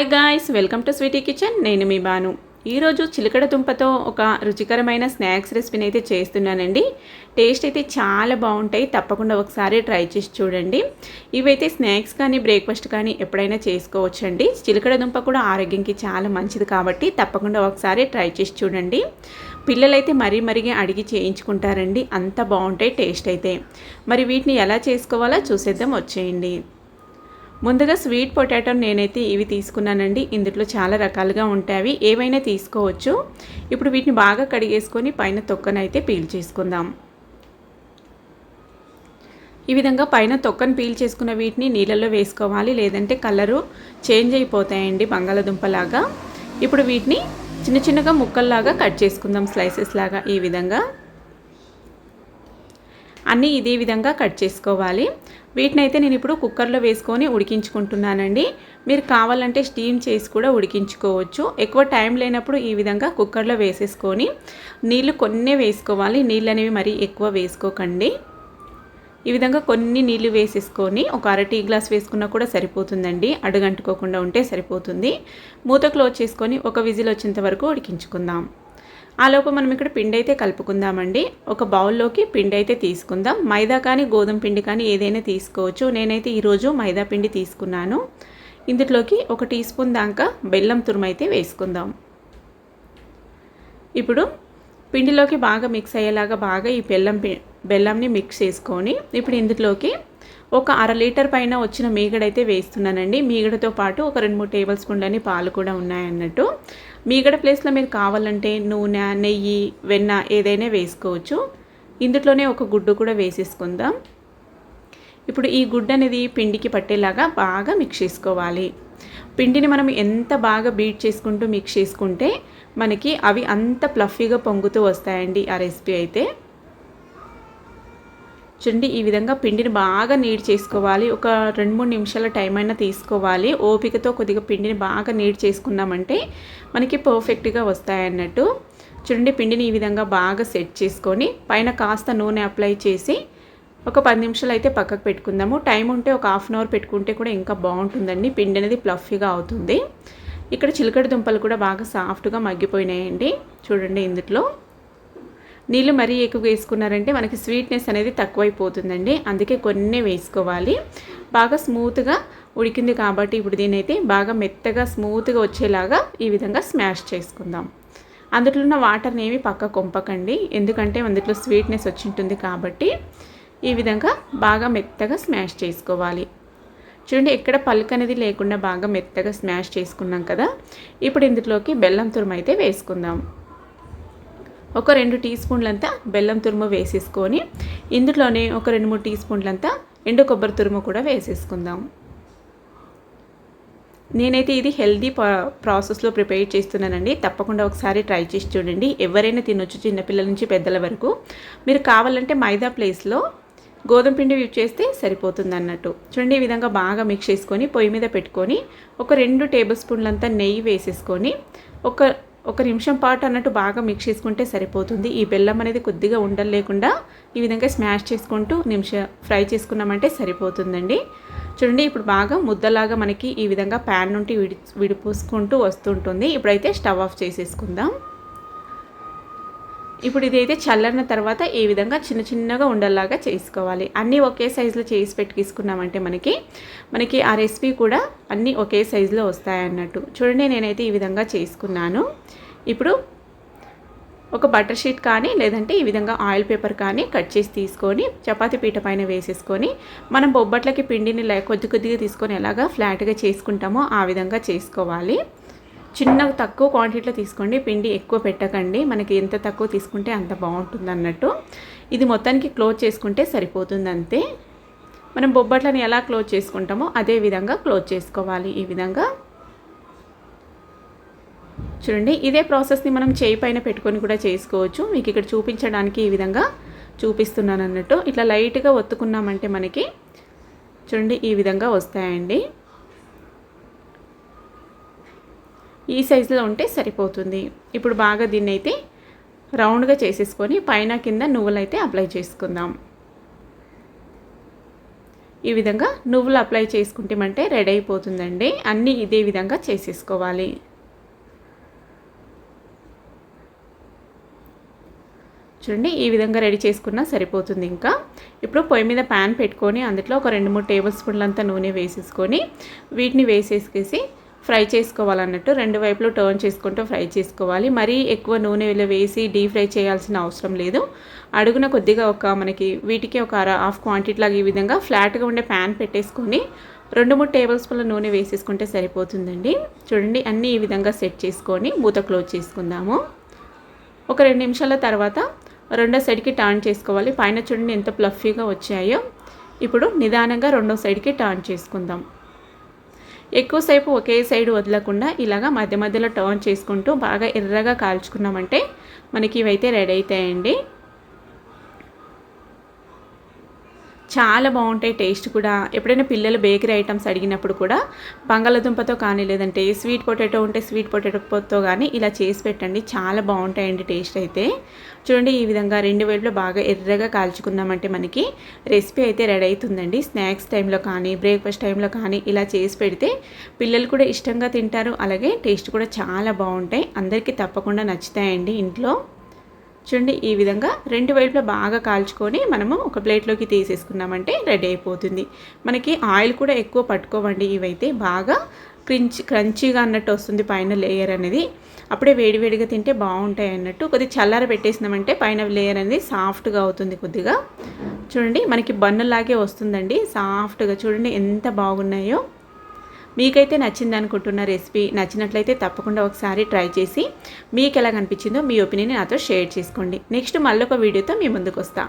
Hi guys welcome to sweety kitchen నేను మీ బాను. ఈరోజు చిలకడ దుంపతో ఒక రుచికరమైన స్నాక్స్ రెసిపీని అయితే చేస్తున్నానండి. టేస్ట్ అయితే చాలా బాగుంటాయి. తప్పకుండా ఒకసారి ట్రై చేసి చూడండి. ఇవైతే స్నాక్స్ కానీ బ్రేక్ఫాస్ట్ కానీ ఎప్పుడైనా చేసుకోవచ్చండి. చిలకడ దుంప కూడా ఆరోగ్యంకి చాలా మంచిది కాబట్టి తప్పకుండా ఒకసారి ట్రై చేసి చూడండి. పిల్లలైతే మరీ మరిగా అడిగి చేయించుకుంటారండి. అంత బాగుంటాయి టేస్ట్ అయితే. మరి వీటిని ఎలా చేసుకోవాలో చూసేద్దాం. వచ్చేయండి. ముందుగా స్వీట్ పొటాటో నేనైతే ఇవి తీసుకున్నానండి. ఇందులో చాలా రకాలుగా ఉంటాయి. ఏవైనా తీసుకోవచ్చు. ఇప్పుడు వీటిని బాగా కడిగేసుకొని పైన తొక్కనైతే పీల్ చేసుకుందాం. ఈ విధంగా పైన తొక్కను పీల్ చేసుకున్న వీటిని నీళ్ళల్లో వేసుకోవాలి. లేదంటే కలరు చేంజ్ అయిపోతాయండి బంగాళదుంపలాగా. ఇప్పుడు వీటిని చిన్న చిన్నగా ముక్కల్లాగా కట్ చేసుకుందాం. స్లైసెస్ లాగా ఈ విధంగా. అన్నీ ఇదే విధంగా కట్ చేసుకోవాలి. వీటిని అయితే నేను ఇప్పుడు కుక్కర్లో వేసుకొని ఉడికించుకుంటున్నానండి. మీరు కావాలంటే స్టీమ్ చేసి కూడా ఉడికించుకోవచ్చు. ఎక్కువ టైం లేనప్పుడు ఈ విధంగా కుక్కర్లో వేసేసుకొని నీళ్ళు కొన్నే వేసుకోవాలి. నీళ్ళు అనేవి మరీ ఎక్కువ వేసుకోకండి. ఈ విధంగా కొన్ని నీళ్ళు వేసేసుకొని ఒక అర టీ గ్లాస్ వేసుకున్నా కూడా సరిపోతుందండి. అడుగంటుకోకుండా ఉంటే సరిపోతుంది. మూత క్లోజ్ చేసుకొని ఒక విజిల్ వచ్చేంత వరకు ఉడికించుకుందాం. ఆలోపు మనం ఇక్కడ పిండి అయితే కలుపుకుందామండి. ఒక బౌల్లోకి పిండి అయితే తీసుకుందాం. మైదా కానీ గోధుమ పిండి కానీ ఏదైనా తీసుకోవచ్చు. నేనైతే ఈరోజు మైదా పిండి తీసుకున్నాను. ఇందులోకి ఒక టీ స్పూన్ దాకా బెల్లం తురుమైతే వేసుకుందాం. ఇప్పుడు పిండిలోకి బాగా మిక్స్ అయ్యేలాగా బాగా ఈ బెల్లం బెల్లంని మిక్స్ చేసుకొని ఇప్పుడు ఇందులోకి ఒక అర లీటర్ పైన వచ్చిన మీగడైతే వేస్తున్నానండి. మీగడతో పాటు ఒక రెండు మూడు టేబుల్ స్పూన్లని పాలు కూడా ఉన్నాయన్నట్టు. మీగడ ప్లేస్లో మీరు కావాలంటే నూనె నెయ్యి వెన్న ఏదైనా వేసుకోవచ్చు. ఇందులోనే ఒక గుడ్డు కూడా వేసేసుకుందాం. ఇప్పుడు ఈ గుడ్డు అనేది పిండికి పట్టేలాగా బాగా మిక్స్ చేసుకోవాలి. పిండిని మనం ఎంత బాగా బీట్ చేసుకుంటూ మిక్స్ చేసుకుంటే మనకి అవి అంత ప్లఫీగా పొంగుతూ వస్తాయండి ఆ రెసిపీ అయితే. చూడండి ఈ విధంగా పిండిని బాగా నీడ్ చేసుకోవాలి. ఒక రెండు మూడు నిమిషాల టైం అయినా తీసుకోవాలి. ఓపికతో కొద్దిగా పిండిని బాగా నీడ్ చేసుకున్నామంటే మనకి పర్ఫెక్ట్గా వస్తాయన్నట్టు. చూడండి పిండిని ఈ విధంగా బాగా సెట్ చేసుకొని పైన కాస్త నూనె అప్లై చేసి ఒక పది నిమిషాలు అయితే పక్కకు పెట్టుకుందాము. టైం ఉంటే ఒక హాఫ్ అన్ అవర్ పెట్టుకుంటే కూడా ఇంకా బాగుంటుందండి. పిండి అనేది ప్లఫీగా అవుతుంది. ఇక్కడ చిలకడ దుంపలు కూడా బాగా సాఫ్ట్గా మగ్గిపోయినాయండి. చూడండి ఇందులో నీళ్ళు మరీ ఎక్కువ వేసుకున్నారంటే మనకి స్వీట్నెస్ అనేది తక్కువైపోతుందండి. అందుకే కొన్ని వేసుకోవాలి. బాగా స్మూత్గా ఉడికింది కాబట్టి ఇప్పుడు దీని అయితే బాగా మెత్తగా స్మూత్గా వచ్చేలాగా ఈ విధంగా స్మాష్ చేసుకుందాం. అందులో ఉన్న వాటర్ని ఏమి పక్క కొంపకండి. ఎందుకంటే అందులో స్వీట్నెస్ వచ్చి ఉంటుంది కాబట్టి ఈ విధంగా బాగా మెత్తగా స్మాష్ చేసుకోవాలి. చూడండి ఎక్కడ పలుకు అనేది లేకుండా బాగా మెత్తగా స్మాష్ చేసుకున్నాం కదా. ఇప్పుడు ఇందులోకి బెల్లం తురుము అయితే వేసుకుందాం. ఒక రెండు టీ స్పూన్లంతా బెల్లం తురుము వేసేసుకొని ఇందులోనే ఒక రెండు మూడు టీ స్పూన్లంతా ఎండు కొబ్బరి తురుము కూడా వేసేసుకుందాం. నేనైతే ఇది హెల్దీ ప్రాసెస్లో ప్రిపేర్ చేస్తున్నానండి. తప్పకుండా ఒకసారి ట్రై చేసి చూడండి. ఎవరైనా తినొచ్చు చిన్నపిల్లల నుంచి పెద్దల వరకు. మీరు కావాలంటే మైదా ప్లేస్లో గోధుమ పిండి యూజ్ చేస్తే సరిపోతుంది అన్నట్టు చూడండి ఈ విధంగా బాగా మిక్స్ చేసుకొని పొయ్యి మీద పెట్టుకొని ఒక రెండు టేబుల్ స్పూన్లంతా నెయ్యి వేసేసుకొని ఒక ఒక నిమిషం పాటు అన్నట్టు బాగా మిక్స్ చేసుకుంటే సరిపోతుంది. ఈ బెల్లం అనేది కొద్దిగా ఉండలు లేకుండా ఈ విధంగా స్మాష్ చేసుకుంటూ నిమిష ఫ్రై చేసుకున్నామంటే సరిపోతుందండి. చూడండి ఇప్పుడు బాగా ముద్దలాగా మనకి ఈ విధంగా ప్యాన్ నుండి విడి విడిపోసుకుంటూ వస్తుంటుంది. ఇప్పుడైతే స్టవ్ ఆఫ్ చేసేసుకుందాం. ఇప్పుడు ఇదైతే చల్లన తర్వాత ఈ విధంగా చిన్న చిన్నగా ఉండల్లాగా చేసుకోవాలి. అన్నీ ఒకే సైజులో చేసి పెట్టి తీసుకున్నామంటే మనకి మనకి ఆ రెసిపీ కూడా అన్నీ ఒకే సైజులో వస్తాయన్నట్టు. చూడండి నేనైతే ఈ విధంగా చేసుకున్నాను. ఇప్పుడు ఒక బటర్ షీట్ కానీ లేదంటే ఈ విధంగా ఆయిల్ పేపర్ కానీ కట్ చేసి తీసుకొని చపాతి పీట పైన వేసేసుకొని మనం బొబ్బట్లకి పిండిని కొద్ది కొద్దిగా తీసుకొని ఎలాగా ఫ్లాట్గా చేసుకుంటామో ఆ విధంగా చేసుకోవాలి. చిన్న తక్కువ క్వాంటిటీలో తీసుకోండి పిండి ఎక్కువ పెట్టకండి. మనకి ఎంత తక్కువ తీసుకుంటే అంత బాగుంటుంది అన్నట్టు. ఇది మొత్తానికి క్లోజ్ చేసుకుంటే సరిపోతుంది అంతే. మనం బొబ్బట్లని ఎలా క్లోజ్ చేసుకుంటామో అదే విధంగా క్లోజ్ చేసుకోవాలి ఈ విధంగా. చూడండి ఇదే ప్రాసెస్ని మనం చేయి పైన పెట్టుకొని కూడా చేసుకోవచ్చు. మీకు ఇక్కడ చూపించడానికి ఈ విధంగా చూపిస్తున్నాను అన్నట్టు. ఇట్లా లైట్గా ఒత్తుకున్నామంటే మనకి చూడండి ఈ విధంగా వస్తాయండి. ఈ సైజులో ఉంటే సరిపోతుంది. ఇప్పుడు బాగా దీన్ని అయితే రౌండ్గా చేసేసుకొని పైన కింద నువ్వులైతే అప్లై చేసుకుందాం. ఈ విధంగా నువ్వులు అప్లై చేసుకుంటామంటే రెడీ అయిపోతుందండి. అన్నీ ఇదే విధంగా చేసేసుకోవాలి. చూడండి ఈ విధంగా రెడీ చేసుకున్నా సరిపోతుంది ఇంకా. ఇప్పుడు పొయ్యి మీద ప్యాన్ పెట్టుకొని అందులో ఒక రెండు మూడు టేబుల్ స్పూన్లంతా నూనె వేసేసుకొని వీటిని వేసేసేసి ఫ్రై చేసుకోవాలన్నట్టు రెండు వైపులు టర్న్ చేసుకుంటూ ఫ్రై చేసుకోవాలి. మరీ ఎక్కువ నూనెలో వేసి డీప్ ఫ్రై చేయాల్సిన అవసరం లేదు. అడుగున కొద్దిగా ఒక మనకి వీటికి ఒక అర హాఫ్ క్వాంటిటీ లాగా ఈ విధంగా ఫ్లాట్గా ఉండే ప్యాన్ పెట్టేసుకొని రెండు మూడు టేబుల్ స్పూన్ల నూనె వేసేసుకుంటే సరిపోతుందండి. చూడండి అన్నీ ఈ విధంగా సెట్ చేసుకొని మూత క్లోజ్ చేసుకుందాము. ఒక రెండు నిమిషాల తర్వాత రెండో సైడ్కి టర్న్ చేసుకోవాలి. పైన చూడండి ఎంత ప్లఫీగా వచ్చాయో. ఇప్పుడు నిదానంగా రెండో సైడ్కి టర్న్ చేసుకుందాం. ఎక్కువసేపు ఒకే సైడ్ వదలకుండా ఇలాగా మధ్య మధ్యలో టర్న్ చేసుకుంటూ బాగా ఎర్రగా కాల్చుకున్నామంటే మనకి ఇవైతే రెడీ అవుతాయండి చాలా బాగుంటాయి టేస్ట్ కూడా. ఎప్పుడైనా పిల్లలు బేకరీ ఐటమ్స్ అడిగినప్పుడు కూడా బంగాళదుంపతో కానీ లేదంటే స్వీట్ పొటాటో ఉంటే స్వీట్ పొటాటోతో కానీ ఇలా చేసి పెట్టండి. చాలా బాగుంటాయండి టేస్ట్ అయితే. చూడండి ఈ విధంగా రెండు వేళ్ళు బాగా ఎర్రగా కాల్చుకున్నామంటే మనకి రెసిపీ అయితే రెడీ అవుతుందండి. స్నాక్స్ టైంలో కానీ బ్రేక్ఫాస్ట్ టైంలో కానీ ఇలా చేసి పెడితే పిల్లలు కూడా ఇష్టంగా తింటారు. అలాగే టేస్ట్ కూడా చాలా బాగుంటాయి. అందరికీ తప్పకుండా నచ్చుతాయండి ఇంట్లో. చూడండి ఈ విధంగా రెండు వైపులా బాగా కాల్చుకొని మనము ఒక ప్లేట్లోకి తీసేసుకున్నామంటే రెడీ అయిపోతుంది. మనకి ఆయిల్ కూడా ఎక్కువ పట్టుకోవండి ఇవైతే బాగా క్రించ్ క్రంచీగా అన్నట్టు వస్తుంది పైన లేయర్ అనేది. అప్పుడే వేడివేడిగా తింటే బాగుంటాయి అన్నట్టు. కొద్దిగా చల్లార పెట్టేసినామంటే పైన లేయర్ అనేది సాఫ్ట్గా అవుతుంది కొద్దిగా. చూడండి మనకి బన్నులాగే వస్తుందండి సాఫ్ట్గా. చూడండి ఎంత బాగున్నాయో. మీకైతే నచ్చింది అనుకుంటున్న రెసిపీ నచ్చినట్లయితే తప్పకుండా ఒకసారి ట్రై చేసి మీకు ఎలా కనిపించిందో మీ ఒపీనియన్ నాతో షేర్ చేసుకోండి. నెక్స్ట్ మళ్ళొక వీడియోతో మీ ముందుకు వస్తాను